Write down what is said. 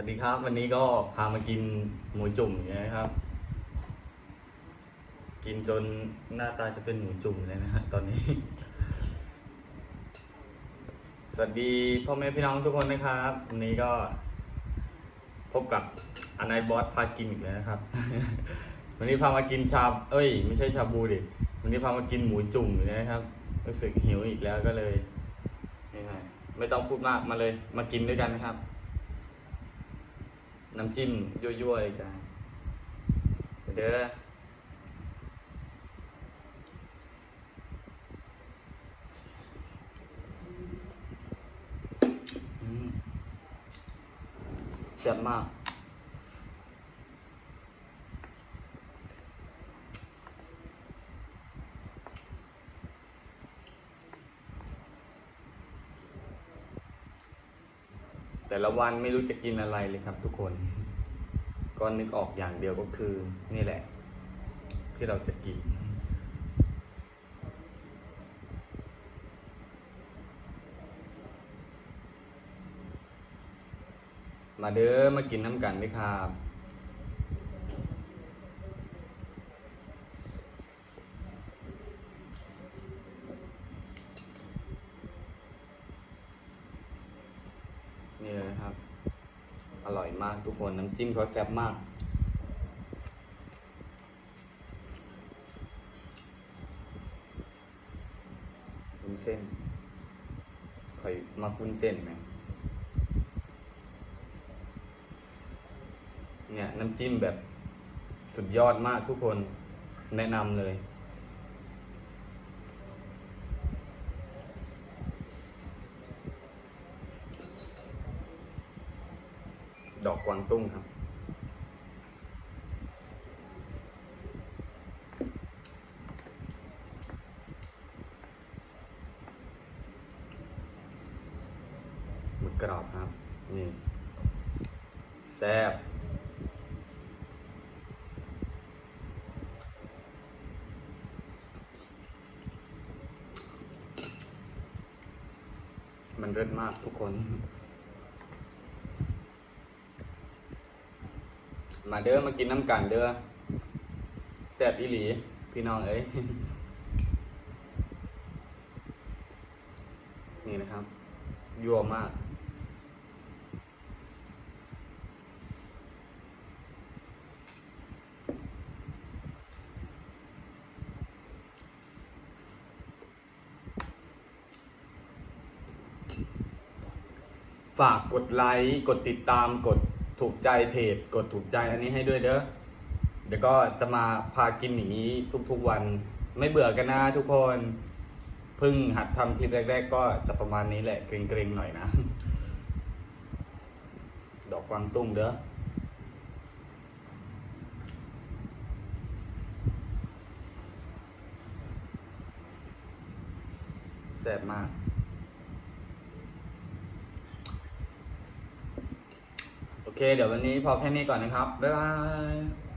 วัสดีครับ วันนี้ก็พามากินหมูจุ่มอย่างเงี้ยครับ กินจนหน้าตาจะเป็นหมูจุ่มเลยนะฮะตอนนี้ สวัสดีพ่อแม่พี่น้องทุกคนนะครับ วันนี้ก็พบกับอนายบอสพากินอีกแล้วนะครับ วันนี้พามากินชาบเอ้ย ไม่ใช่ชาบูดิวันนี้พามากินหมูจุ่มอย่างเงี้ยครับ รู้สึกหิวอีกแล้วก็เลยไม่ต้องพูดมากมาเลย มากินด้วยกันนะครับ น้ำจิ้มยั่วๆเลยจ้าเด้ออืมแซ่บมาก แต่ละวันไม่รู้จะกินอะไรเลยครับทุกคนก็นึกออกอย่างเดียวก็คือ นี่แหละ ที่เราจะกิน มาเด้อมากินน้ำกันด้วยครับ นี่เลยครับ อร่อยมากทุกคนน้ำจิ้มเขาแซ่บมากวุ้นเส้นคอยมาวุ้นเส้นไหมเนี่ยน้ำจิ้มแบบสุดยอดมากทุกคนแนะนำเลย ดอกกวางตุ้งครับ หมึกกรอบครับ นี่ แซ่บมันเลิศมากทุกคน มาเด้อมากินน้ำกันเด้อแซ่บอีหลี พี่น้องเอ้ยนี่นะครับ ยั่วมาก ฝากกดไลค์ กดติดตามกด ถูกใจเพจกดถูกใจอันนี้ให้ด้วยเด้อเดี๋ยวก็จะมาพากินอย่างนี้ทุกๆวัน ไม่เบื่อกันนะทุกคนเพิ่งหัดทำทีแรก ๆ ก็จะประมาณนี้แหละเกรงๆหน่อยนะ ดอกกวางตุ้งเด้อแซ่บมาก โอ เค เดี๋ยววันนี้พอแค่นี้ก่อนนะครับ บ๊ายบาย